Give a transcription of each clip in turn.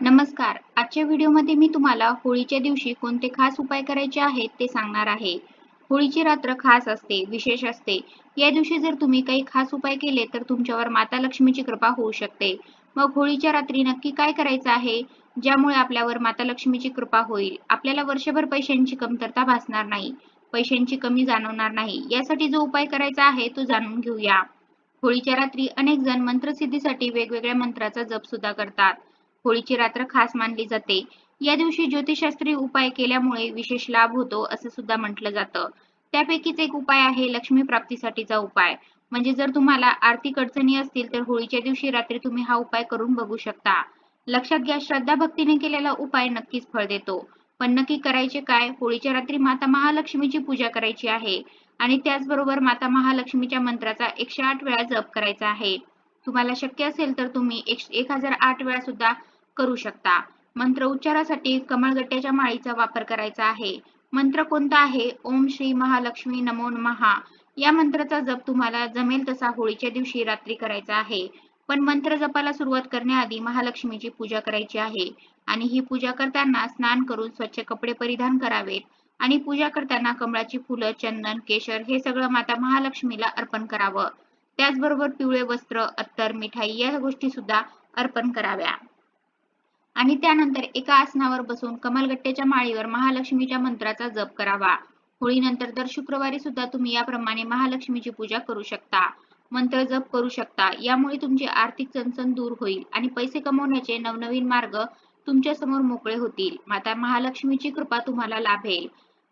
नमस्कार. आजच्या व्हिडिओमध्ये मी तुम्हाला होळीच्या दिवशी कोणते खास उपाय करायचे आहेत ते सांगणार आहे. होळीची रात्र खास असते विशेष असते. या दिवशी जर तुम्ही काही खास उपाय केले तर तुमच्यावर माता लक्ष्मीची कृपा होऊ शकते. मग होळीच्या रात्री नक्की काय करायचं आहे? ज्यामुळे आपल्यावर माता लक्ष्मीची कृपा होईल. आपल्याला वर्षभर पैशांची कमतरता भासणार नाही पैशांची कमी जाणवणार नाही. यासाठी जो उपाय करायचा आहे तो जाणून घेऊया. होळीच्या रात्री अनेक जण मंत्रसिद्धीसाठी वेगवेगळ्या मंत्राचा जप सुद्धा करतात. होळीची रात्र खास मानली जाते. या दिवशी ज्योतिषशास्त्रीय उपाय केल्यामुळे विशेष लाभ होतो असं सुद्धा म्हटलं जातं. त्यापैकीच एक उपाय आहे लक्ष्मी प्राप्तीसाठीचा उपाय. म्हणजे जर तुम्हाला आर्थिक अडचणी असतील तर होळीच्या दिवशी रात्री तुम्ही हा उपाय करून बघू शकता. लक्षात घ्या श्रद्धा भक्तीने केलेला उपाय नक्कीच फळ देतो. पण नक्की करायचे काय? होळीच्या रात्री माता महालक्ष्मीची पूजा करायची आहे. आणि त्याचबरोबर माता महालक्ष्मीच्या मंत्राचा एकशे आठ वेळा जप करायचा आहे. तुम्हाला शक्य असेल तर तुम्ही एक हजार आठ वेळा सुद्धा करू शकता. मंत्र उच्चारासाठी कमळगट्ट्याच्या माळीचा वापर करायचा आहे. मंत्र कोणता आहे? ओम श्री महालक्ष्मी नमो महा या मंत्राचा जप तुम्हाला जमेल तसा होळीच्या दिवशी रात्री करायचा आहे. पण मंत्र जपाला सुरुवात करण्याआधी महालक्ष्मीची पूजा करायची आहे. आणि ही पूजा करताना स्नान करून स्वच्छ कपडे परिधान करावेत. आणि पूजा करताना कमळाची फुलं चंदन केशर हे सगळं माता महालक्ष्मीला अर्पण करावं. त्याचबरोबर पिवळे वस्त्र अत्तर मिठाई या गोष्टी सुद्धा अर्पण कराव्या. आणि त्यानंतर एका आसनावर बसून कमलगट्ट्याच्या माळीवर महालक्ष्मीच्या मंत्राचा जप करावा. होळीनंतर दर शुक्रवारी सुद्धा तुम्ही याप्रमाणे महालक्ष्मीची पूजा करू शकता. मंत्र जप करू शकता. यामुळे तुमची आर्थिक चणचण दूर होईल आणि पैसे कमवण्याचे नवनवीन मार्ग तुमच्यासमोर मोकळे होतील. माता महालक्ष्मीची कृपा तुम्हाला लाभेल.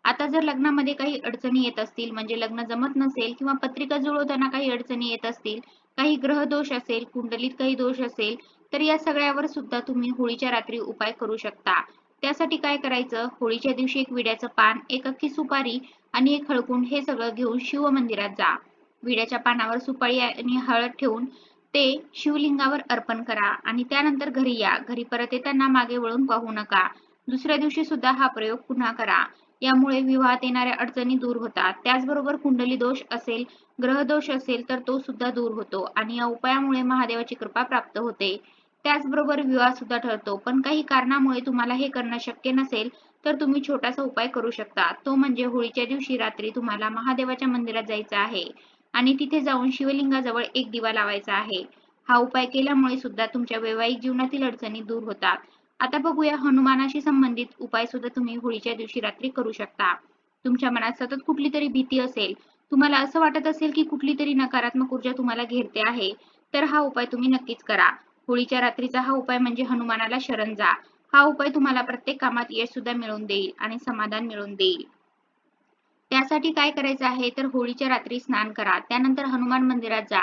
आता जर लग्नामध्ये काही अडचणी येत असतील म्हणजे लग्न जमत नसेल किंवा पत्रिका जुळवताना काही अडचणी येत असतील काही ग्रह दोष असेल कुंडलीत काही दोष असेल तर या सगळ्यावर सुद्धा तुम्ही होळीच्या रात्री उपाय करू शकता. त्यासाठी काय करायचं? होळीच्या दिवशी एक विड्याचं पान एक अख्खी सुपारी आणि एक हळकुंड हे सगळं घेऊन शिव मंदिरात जा. विड्याच्या पानावर सुपारी आणि हळद ठेवून ते शिवलिंगावर अर्पण करा आणि त्यानंतर घरी या. घरी परत येताना मागे वळून पाहू नका. दुसऱ्या दिवशी सुद्धा हा प्रयोग पुन्हा करा. यामुळे विवाहात येणाऱ्या अडचणी दूर होतात. त्याचबरोबर कुंडली दोष असेल ग्रह दोष असेल तर तो सुद्धा दूर होतो आणि या उपायामुळे महादेवाची कृपा प्राप्त होते. त्याचबरोबर विवाह सुद्धा ठरतो. पण काही कारणामुळे तुम्हाला हे करणं शक्य नसेल तर तुम्ही छोटासा उपाय करू शकता. तो म्हणजे होळीच्या दिवशी रात्री तुम्हाला महादेवाच्या मंदिरात जायचं आहे आणि तिथे जाऊन शिवलिंगाजवळ एक दिवा लावायचा आहे. हा उपाय केल्यामुळे सुद्धा तुमच्या वैवाहिक जीवनातील अडचणी दूर होतात. आता बघूया हनुमानाशी संबंधित उपाय सुद्धा तुम्ही होळीच्या दिवशी रात्री करू शकता. तुमच्या मनात सतत कुठली तरी भीती असेल तुम्हाला असं वाटत असेल की कुठली तरी नकारात्मक ऊर्जा तुम्हाला घेरते आहे तर हा उपाय तुम्ही नक्कीच करा. होळीच्या रात्रीचा हा उपाय म्हणजे हनुमानाला शरण जा. हा उपाय तुम्हाला प्रत्येक कामात यश सुद्धा मिळवून देईल आणि समाधान मिळवून देईल. त्यासाठी काय करायचं आहे? तर होळीच्या रात्री स्नान करा. त्यानंतर हनुमान मंदिरात जा.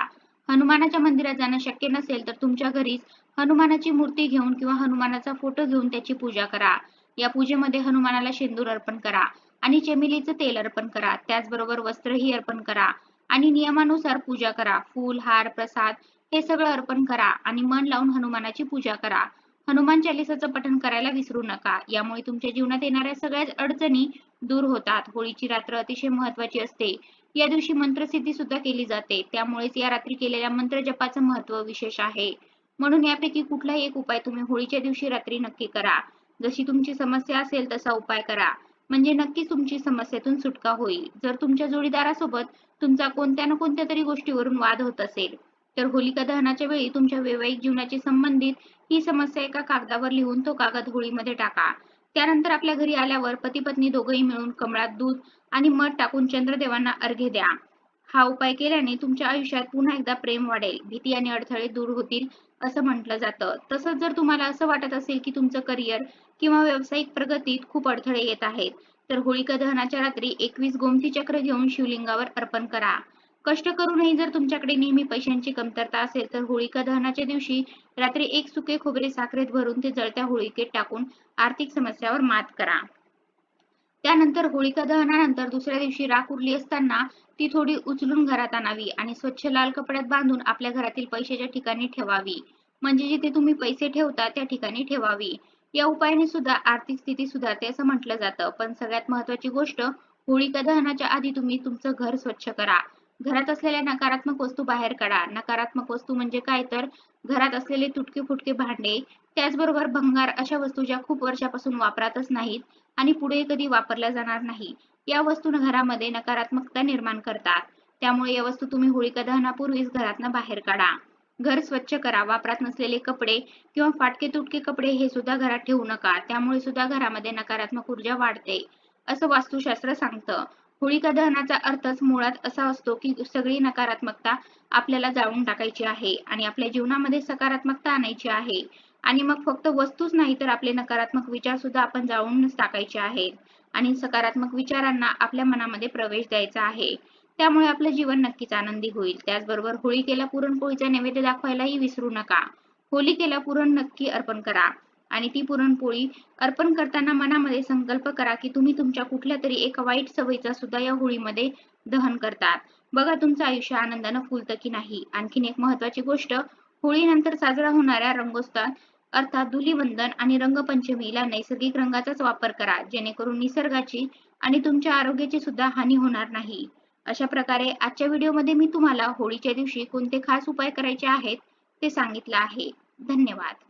हनुमानाच्या मंदिरात जाणं शक्य नसेल तर तुमच्या घरीच हनुमानाची मूर्ती घेऊन किंवा हनुमानाचा फोटो घेऊन त्याची पूजा करा. या पूजेमध्ये हनुमानाला शेंदूर अर्पण करा आणि चमेलीचं तेल अर्पण करा. त्याचबरोबर वस्त्रही अर्पण करा आणि नियमानुसार पूजा करा. फूल हार प्रसाद हे सगळं अर्पण करा आणि मन लावून हनुमानाची पूजा करा. हनुमान चालिसाचं पठण करायला विसरू नका. यामुळे तुमच्या जीवनात येणाऱ्या सगळ्याच अडचणी दूर होतात. होळीची रात्र अतिशय महत्वाची असते. या दिवशी मंत्रसिद्धी सुद्धा केली जाते. त्यामुळेच या रात्री केलेल्या मंत्र जपाचं महत्त्व विशेष आहे. म्हणून यापैकी कुठलाही एक उपाय तुम्ही होळीच्या दिवशी रात्री नक्की करा. जशी तुमची समस्या असेल तसा उपाय करा. म्हणजे नक्कीच तुमची समस्येतून सुटका होईल. जर तुमच्या जोडीदारासोबत तुमचा कोणत्या ना कोणत्या तरी गोष्टीवरून वाद होत असेल तर होलिका दहनाच्या वेळी तुमच्या वैवाहिक जीवनाची संबंधित ही समस्या एका कागदावर लिहून तो कागद होळीमध्ये टाका. त्यानंतर आपल्या घरी आल्यावर पती पत्नी दोघंही मिळून कमळात दूध आणि मध टाकून चंद्रदेवांना अर्घ्य द्या. हा उपाय केल्याने तुमच्या आयुष्यात पुन्हा एकदा प्रेम वाढेल भीती आणि अडथळे दूर होतील असं म्हटलं जातं. तसंच जर तुम्हाला असं वाटत असेल की तुमचं करिअर किंवा व्यावसायिक प्रगतीत खूप अडथळे येत आहेत तर होळिका दहनाच्या रात्री एकवीस गोमती चक्र घेऊन शिवलिंगावर अर्पण करा. कष्ट करूनही जर तुमच्याकडे नेहमी पैशांची कमतरता असेल तर होळिका दहनाच्या दिवशी रात्री एक सुके खोबरे साखरेत भरून ते जळत्या होळीकेत टाकून आर्थिक समस्यावर मात करा. त्यानंतर होळिका दहनानंतर दुसऱ्या दिवशी राख उरली असताना ती थोडी उचलून घरात आणावी आणि स्वच्छ लाल कपड्यात बांधून आपल्या घरातील पैशाच्या ठिकाणी ठेवावी. म्हणजे जिथे तुम्ही पैसे ठेवता त्या ठिकाणी ठेवावी. या उपायाने सुद्धा आर्थिक स्थिती सुधारते असं म्हटलं जातं. पण सगळ्यात महत्वाची गोष्ट होळिका दहनाच्या आधी तुम्ही तुमचं घर स्वच्छ करा. घरात असलेल्या नकारात्मक वस्तू बाहेर काढा. नकारात्मक वस्तू म्हणजे काय? तर घरात असलेले तुटके फुटके भांडे त्याचबरोबर भंगार अशा वस्तू ज्या खूप वर्षापासून वापरातच नाहीत आणि पुढे कधी वापरल्या जाणार नाही. या वस्तू घरामध्ये नकारात्मकता निर्माण करतात. त्यामुळे या वस्तू तुम्ही होळिका दहनापूर्वीच घरातनं बाहेर काढा. घर स्वच्छ करा. वापरात नसलेले कपडे किंवा फाटके तुटके कपडे हे सुद्धा घरात ठेवू नका. त्यामुळे सुद्धा घरामध्ये नकारात्मक ऊर्जा वाढते असं वास्तुशास्त्र सांगतं. होळिका दहनाचा अर्थच मुळात असा असतो की सगळी नकारात्मकता आपल्याला जाळून टाकायची आहे आणि आपल्या जीवनामध्ये सकारात्मकता आणायची आहे. आणि मग फक्त वस्तूच नाही तर आपले नकारात्मक विचार सुद्धा आपण जाळूनच टाकायचे आहेत. आणि सकारात्मक विचारांना आपल्या मनामध्ये प्रवेश द्यायचा आहे. त्यामुळे आपलं जीवन नक्कीच आनंदी होईल. त्याचबरोबर होळिकेला पुरणपोळीचा नैवेद्य दाखवायलाही विसरू नका. होलिकेला पुरण नक्की अर्पण करा. आणि ती पुरणपोळी अर्पण करताना मनामध्ये संकल्प करा की तुम्ही तुमच्या कुठल्या तरी एका वाईट सवयीचा सुद्धा या होळीमध्ये दहन करतात. बघा तुमचं आयुष्य आनंदानं फुलतं की नाही. आणखीन एक महत्वाची गोष्ट होळीनंतर साजरा होणाऱ्या रंगोत्सवात अर्थात धुलीवंदन आणि रंगपंचमीला नैसर्गिक रंगाचाच वापर करा जेणेकरून निसर्गाची आणि तुमच्या आरोग्याची सुद्धा हानी होणार नाही. अशा प्रकारे आजच्या व्हिडिओमध्ये मी तुम्हाला होळीच्या दिवशी कोणते खास उपाय करायचे आहेत ते सांगितलं आहे. धन्यवाद.